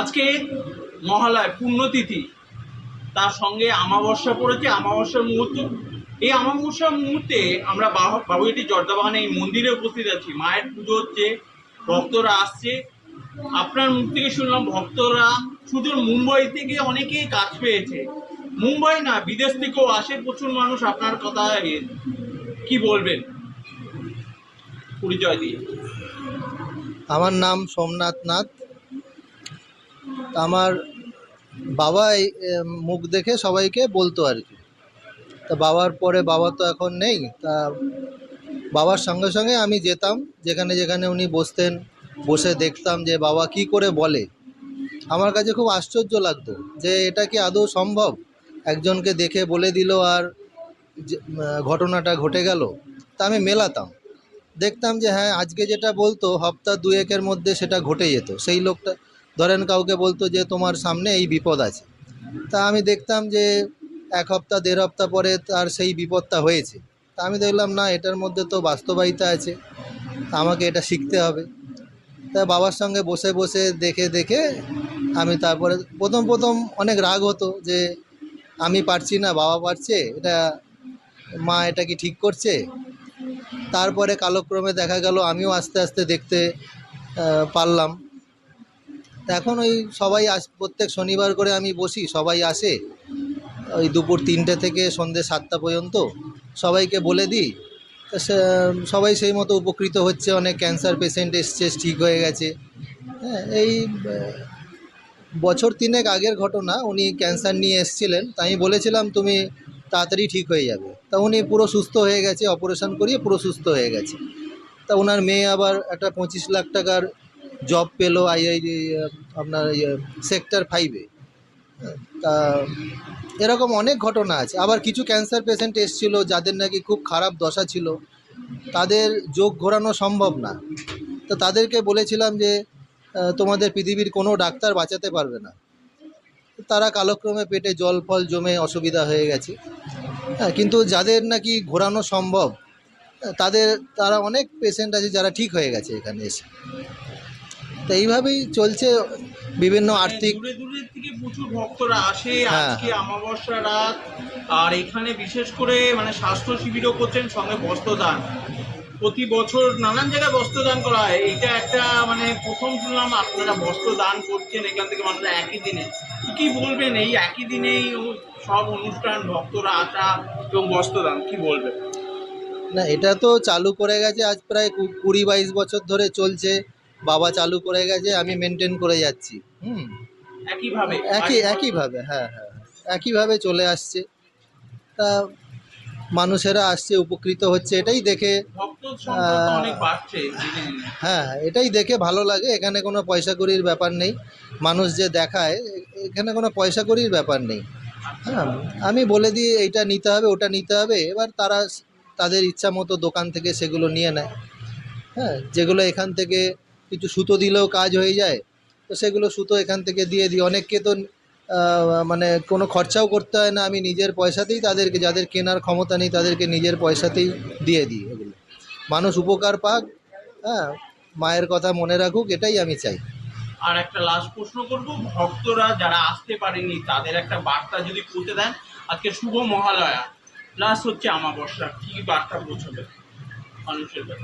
আজকে মহালয় পুণ্যতিথি। তার সঙ্গে আমাবস্যা পড়েছে আমাবস্যার মুহূর্ত। এই আমাবস্যার মুহূর্তে আমরা বাবুইটি জর্দাবাগানে এই মন্দিরে উপস্থিত আছি। মায়ের পুজো হচ্ছে, ভক্তরা আসছে। আপনার মুখ থেকে শুনলাম ভক্তরা শুধু মুম্বাই থেকে অনেকেই কাজ পেয়েছে। মুম্বাই না, বিদেশ থেকেও আসে প্রচুর মানুষ আপনার কথা কি বলবেন? পরিচয় দিয়ে। আমার নাম সোমনাথ নাথ। আমার বাবা এই মুখ দেখে সবাইকে বলতো আর কি। তা বাবার পরে বাবা তো এখন নেই, তা বাবার সঙ্গে সঙ্গে আমি যেতাম, যেখানে যেখানে উনি বসতেন, বসে দেখতাম যে বাবা কি করে বলে। আমার কাছে খুব আশ্চর্য লাগতো যে এটা কি আদৌ সম্ভব? একজনকে দেখে বলে দিল আর ঘটনাটা ঘটে গেল। তা আমি মেলাতাম। দেখতাম যে হ্যাঁ আজকে যেটা বলতো হপ্তাহ দুয়েকের মধ্যে সেটা ঘটে যেত। সেই লোকটা ধরেন কাউকে বলতো যে তোমার সামনে এই বিপদ আছে। তা আমি দেখতাম যে এক সপ্তাহ দেড় হপ্তাহ পরে তার সেই বিপদটা হয়েছে। তা আমি দেখলাম, না, এটার মধ্যে তো বাস্তবায়িতা আছে, আমাকে এটা শিখতে হবে। তা বাবার সঙ্গে বসে বসে দেখে দেখে আমি তারপরে প্রথম প্রথম অনেক রাগ হতো যে আমি পারছি না, বাবা পারছে, এটা মা এটা কি ঠিক করছে? তারপরে কালক্রমে দেখা গেল, আমিও আস্তে আস্তে দেখতে পারলাম। এখন ওই সবাই আস, প্রত্যেক শনিবার করে আমি বসি, সবাই আসে। ওই দুপুর তিনটে থেকে সন্ধ্যে সাতটা পর্যন্ত সবাইকে বলে দিই। তা সবাই সেই মতো উপকৃত হচ্ছে, অনেক ক্যান্সার পেশেন্ট এসছে, ঠিক হয়ে গেছে। হ্যাঁ এই বছর তিনেক আগের ঘটনা, উনি ক্যান্সার নিয়ে এসেছিলেন তাই আমি বলেছিলাম, তুমি তাড়াতাড়ি ঠিক হয়ে যাবে। তা উনি পুরো সুস্থ হয়ে গেছে অপারেশন করিয়ে পুরো সুস্থ হয়ে গেছে। তা ওনার মেয়ে আবার একটা পঁচিশ লাখ টাকার জব পেল আইআইডি আপনার সেক্টর ফাইভে তা, এরকম অনেক ঘটনা আছে। আবার কিছু ক্যান্সার পেশেন্ট এসছিল, যাদের নাকি খুব খারাপ দশা ছিল। তাদের যোগ ঘোরানো সম্ভব না। তো তাদেরকে বলেছিলাম যে তোমাদের পৃথিবীর কোনো ডাক্তার বাঁচাতে পারবে না। তারা কালক্রমে পেটে জল ফল জমে অসুবিধা হয়ে গেছে। হ্যাঁ কিন্তু যাদের নাকি ঘোরানো সম্ভব, তাদের, তারা অনেক পেশেন্ট আছে যারা ঠিক হয়ে গেছে এখানে এসে। তো এইভাবেই চলছে বিভিন্ন আর্থিক দূরে দূরে থেকে প্রচুর ভক্তরা আসে। হ্যাঁ। আজকে রাত আর এখানে বিশেষ করে মানে স্বাস্থ্য শিবিরও করছেন সঙ্গে বস্ত্রদান। প্রতি বছর নানান জায়গায় বস্ত্রদান করা হয়। এটা একটা মানে প্রথম শুনলাম আপনারা বস্ত্রদান করছেন এখান থেকে মানুষরা একই দিনে। কি বলবেন এই একই দিনেই ও- সব অনুষ্ঠান ভক্তরা আসা এবং বস্ত্রদান কি বলবেন? না এটা তো চালু করে গেছে আজ প্রায় কু- কুড়ি বাইশ বছর ধরে চলছে। বাবা চালু করে গেছে আমি মেনটেন করে যাচ্ছি। হুম। একইভাবে? একই একইভাবে হ্যাঁ হ্যাঁ হ্যাঁ। একইভাবে চলে আসছে। তা মানুষেরা আসছে উপকৃত হচ্ছে এটাই দেখে হ্যাঁ হ্যাঁ, এটাই দেখে ভালো লাগে। এখানে কোনো পয়সা করির ব্যাপার নেই। মানুষ যে দেখায় এখানে কোনো পয়সা করির ব্যাপার নেই। হ্যাঁ আমি বলে দিই এইটা নিতে হবে ওটা নিতে হবে। এবার তারা তাদের ইচ্ছা মতো দোকান থেকে সেগুলো নিয়ে নেয়। হ্যাঁ যেগুলো এখান থেকে কিছু সুতো দিলেও কাজ হয়ে যায় তো সেগুলো সুতো এখান থেকে দিয়ে দিই। অনেককে তো মানে কোনো খরচাও করতে হয় না আমি নিজের পয়সাতেই তাদেরকে যাদের কেনার ক্ষমতা নেই তাদেরকে নিজের পয়সাতেই দিয়ে দিই এগুলো। মানুষ উপকার পাক হ্যাঁ মায়ের কথা মনে রাখুক এটাই আমি চাই। আর একটা লাস্ট প্রশ্ন করব ভক্তরা যারা আসতে পারেনি তাদের একটা বার্তা যদি পৌঁছে দেন আজকে শুভ মহালয়া প্লাস হচ্ছে আমাবস্যা কি বার্তা পৌঁছবে মানুষের আম,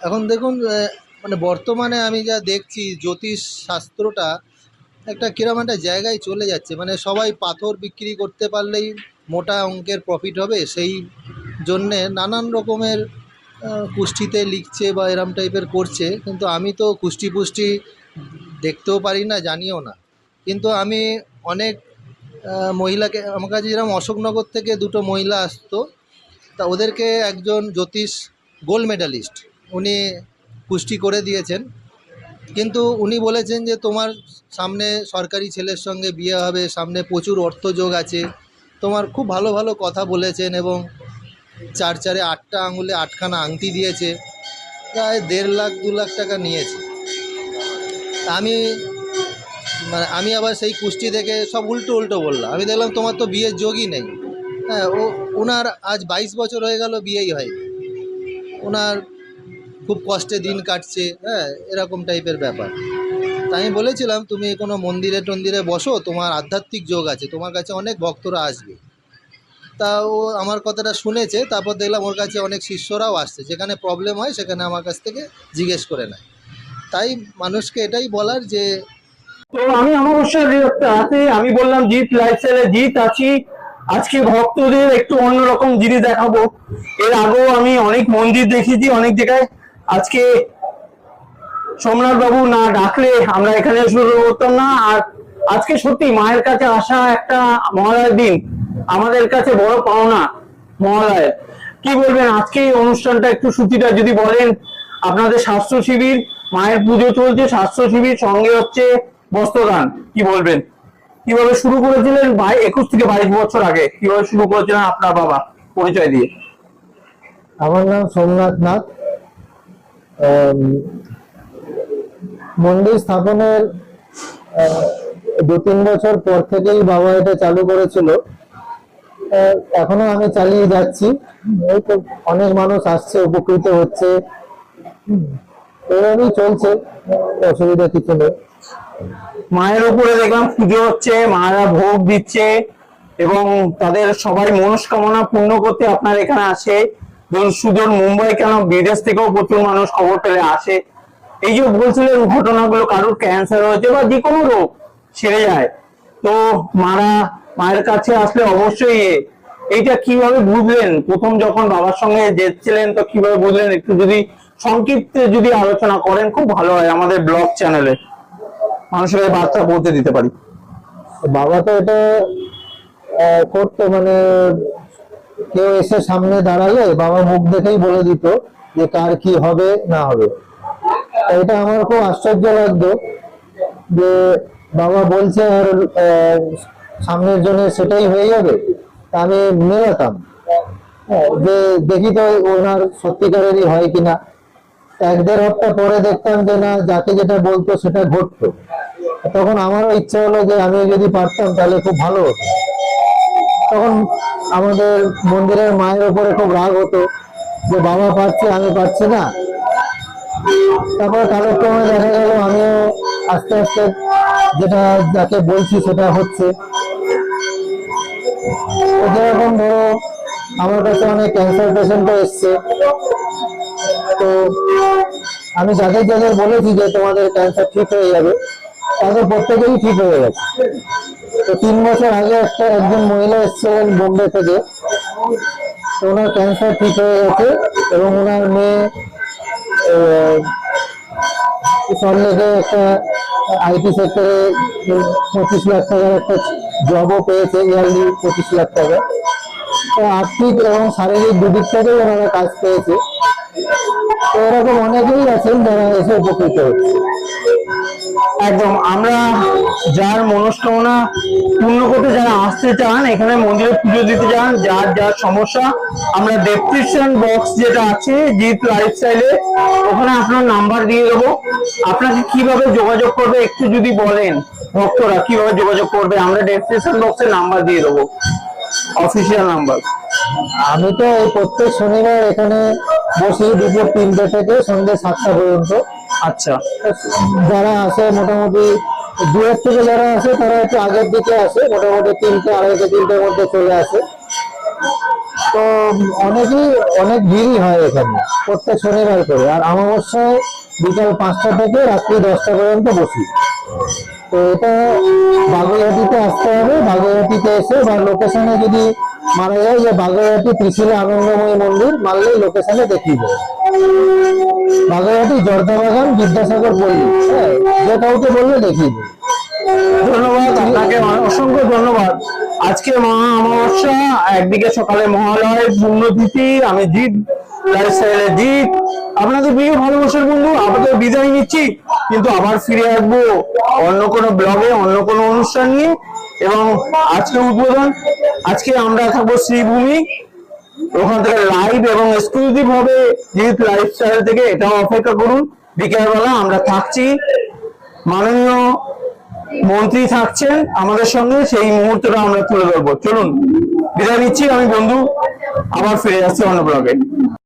এখন দেখুন মানে বর্তমানে আমি যা দেখছি, জ্যোতিষ শাস্ত্রটা একটা কিরম একটা জায়গায় চলে যাচ্ছে। মানে সবাই পাথর বিক্রি করতে পারলেই মোটা অঙ্কের প্রফিট হবে, সেই জন্যে নানান রকমের কুষ্টিতে লিখছে বা এরম টাইপের করছে। কিন্তু আমি তো কুষ্টি পুষ্টি দেখতেও পারি না, জানিও না। কিন্তু আমি অনেক মহিলাকে, আমার কাছে যেরকম অশোকনগর থেকে দুটো মহিলা আসতো তা ওদেরকে একজন জ্যোতিষ গোল্ড মেডালিস্ট, উনি পুষ্টি করে দিয়েছেন। কিন্তু উনি বলেছেন যে তোমার সামনে সরকারি ছেলের সঙ্গে বিয়ে হবে, সামনে প্রচুর অর্থযোগ আছে। তোমার খুব ভালো ভালো কথা বলেছেন এবং চার চারে আটটা আঙুলে আটখানা আংটি দিয়েছে, প্রায় দেড় লাখ, দু লাখ টাকা নিয়েছে। আমি মানে আমি আবার সেই কুষ্টি থেকে সব উল্টো উল্টো বললাম। আমি দেখলাম তোমার তো বিয়ের যোগই নেই। হ্যাঁ ও ওনার আজ বাইশ বছর হয়ে গেল বিয়েই হয়। ওনার খুব কষ্টে দিন কাটছে হ্যাঁ এরকম টাইপের ব্যাপার। তাই আমি বলেছিলাম, তুমি কোনো মন্দিরে টন্দিরে বসো, তোমার আধ্যাত্মিক যোগ আছে, তোমার কাছে অনেক ভক্তরা আসবে। তা ও আমার কথাটা শুনেছে, তারপর দেখলাম ওর কাছে অনেক শিষ্যরাও আসছে, যেখানে প্রবলেম হয়, সেখানে আমার কাছ থেকে জিজ্ঞেস করে নেয়। তাই মানুষকে এটাই বলার যে তো আমি অমাবস্যার রাতে আমি বললাম জিৎ লাইফস্টাইলে জিৎ আছি। আজকে ভক্তদের একটু অন্যরকম জিনিস দেখাবো। এর আগেও আমি অনেক মন্দির দেখেছি অনেক জায়গায়। আজকে সোমনাথ বাবু না ডাকলে আমরা এখানে শুরু করতাম না। আর আজকে সত্যি মায়ের কাছে আসা একটা মহালয়ের দিন। আমাদের কাছে বড় পাওনা মহালয়ের। কি বলবেন, আজকে এই অনুষ্ঠানটা একটু সূচিটা যদি বলেন। আপনাদের স্বাস্থ্য শিবির, মায়ের পুজো চলছে, স্বাস্থ্য শিবির সঙ্গে হচ্ছে বস্ত্রদান। কি বলবেন? কীভাবে শুরু করেছিলেন ভাই? একুশ থেকে বাইশ বছর আগে। কীভাবে শুরু করেছিলেন আপনার বাবা? পরিচয় দিয়ে। আমার নাম সোমনাথ নাথ। মন্দির স্থাপনের দু তিন বছর পর থেকেই বাবা এটা চালু করেছিল। এখনও আমি চালিয়ে যাচ্ছি। এই তো অনেক মানুষ আসছে, উপকৃত হচ্ছে। এভাবেই চলছে। অসুবিধা কিছু নেই। মায়ের উপরে দেখলাম পুজো হচ্ছে, মায়েরা ভোগ দিচ্ছে এবং তাদের সবাই মনস্কামনা পূর্ণ করতে আপনার এখানে আসে। ধরুন সুদূর মুম্বাই কেন বিদেশ থেকেও প্রচুর মানুষ খবর পেলে আসে। এই যে বলছিলেন ঘটনাগুলো কারোর ক্যান্সার হয়েছে বা যে কোনো রোগ সেরে যায়। তো মারা, মায়ের কাছে আসলে অবশ্যই। এইটা কীভাবে বুঝলেন? প্রথম যখন বাবার সঙ্গে যেছিলেন তো কীভাবে বুঝলেন? একটু যদি সংক্ষিপ্ত যদি আলোচনা করেন, খুব ভালো হয় আমাদের ব্লগ চ্যানেলে। মানুষের কাছে বার্তা পৌঁছে দিতে পারি। বাবা তো এটা করতো মানে কেউ এসে সামনে দাঁড়ালে বাবা মুখ দেখেই বলে দিত যে কার কি হবে না হবে। এটা আমার খুব আশ্চর্য লাগতো যে বাবা বলছে আর সামনের জনের সেটাই হয়ে যাবে। তা আমি মেলাতাম। হ্যাঁ, যে দেখি তো ওনার সত্যিকারেরই হয় কিনা। এক দেড় হপ্তাহ পরে দেখতাম যে না যাকে যেটা বলতো সেটা ঘটতো। তখন আমারও ইচ্ছা হলো যে আমি যদি পারতাম তাহলে খুব ভালো হতো। তখন আমাদের মন্দিরের মায়ের উপরে খুব রাগ হতো যে, বাবা পারছে, আমি পারছি না। তারপরে কালক্রমে দেখা গেল আমিও আস্তে আস্তে যেটা যাকে বলছি সেটা হচ্ছে। যেরকম ধরো আমার কাছে অনেক ক্যান্সার পেশেন্টও এসছে। তো আমি যাদের যাদের বলেছি যে তোমাদের ক্যান্সার ঠিক হয়ে যাবে তাদের প্রত্যেকেরই ঠিক হয়ে গেছে। তো তিন বছর আগে একটা একজন মহিলা এসেছিলেন বোম্বে থেকে। ওনার ক্যান্সার ঠিক হয়ে গেছে এবং ওনার মেয়ে সল্লেকে একটা আইটি সেক্টরে পঁচিশ লাখ টাকার একটা জবও পেয়েছে, ইয়ারলি পঁচিশ লাখ টাকা। তো আর্থিক এবং শারীরিক দুদিক থেকেই ওনারা কাজ পেয়েছে। তো এরকম অনেকেই আছেন যারা এসে উপকৃত হচ্ছে। একদম, আমরা যার মনস্কামনা পূর্ণ করতে যারা আসতে চান, এখানে মন্দিরে পুজো দিতে চান যার যার সমস্যা, আমরা ডেসক্রিপশন বক্স যেটা আছে জিৎ লাইফস্টাইলে ওখানে আপনার নাম্বার দিয়ে দেবো। আপনাকে কীভাবে যোগাযোগ করবে একটু যদি বলেন, ভক্তরা কীভাবে যোগাযোগ করবে, আমরা ডেসক্রিপশন বক্সে নাম্বার দিয়ে দেবো। অফিসিয়াল নাম্বার আমি তো প্রত্যেক শনিবার এখানে বসি দুপুর তিনটে থেকে সন্ধ্যে সাতটা পর্যন্ত। আচ্ছা। যারা আসে মোটামুটি দূরের থেকে যারা আসে তারা একটু আগের দিকে আসে মোটামুটি তিনটে, আড়াইটে, তিনটের মধ্যে চলে আসে। তো অনেকই, অনেক ভিড়ই হয় এখানে, প্রত্যেক শনিবার করে। আর অমাবস্যায় বিকাল পাঁচটা থেকে রাত্রি দশটা পর্যন্ত বসি। তো এটা বাগুইহাটিতে আসতে হবে। বাগুইহাটিতে এসে বা লোকেশনে যদি মারা যায় যে বাগুইহাটি ত্রিশূলে আনন্দময়ী মন্দির, মারলেই লোকেশনে দেখিয়ে দেবে। বাগুইহাটি জর্দাবাগান বিদ্যাসাগর পল্লী। হ্যাঁ যে কাউকে বললে দেখিয়ে ধন্যবাদ, আপনাকে অসংখ্য ধন্যবাদ। আজকে মহা অমাবস্যা, একদিকে সকালে মহালয়, পুণ্যতিথি, আমি জিৎ লাইফস্টাইলে জিৎ। আপনাদের প্রিয় ভালোবাসার বন্ধু আপনাদের বিদায় নিচ্ছি, কিন্তু আবার ফিরে আসব অন্য কোনো ব্লগে, অন্য কোনো অনুষ্ঠান নিয়ে। এবং আজকে উদ্বোধন, আজকে আমরা থাকব শ্রীভূমি। ওখান থেকে লাইভ এবং এক্সক্লুসিভ হবে ইউথ লাইফস্টাইল থেকে, এটাও অপেক্ষা করুন। বিকেলবেলা আমরা থাকছি। মাননীয় মন্ত্রী থাকছেন আমাদের সঙ্গে, সেই মুহূর্তটা আমরা তুলে ধরবো। চলুন, বিদায় নিচ্ছি আমি, বন্ধু। আবার ফিরে যাচ্ছি অন্য ব্লগে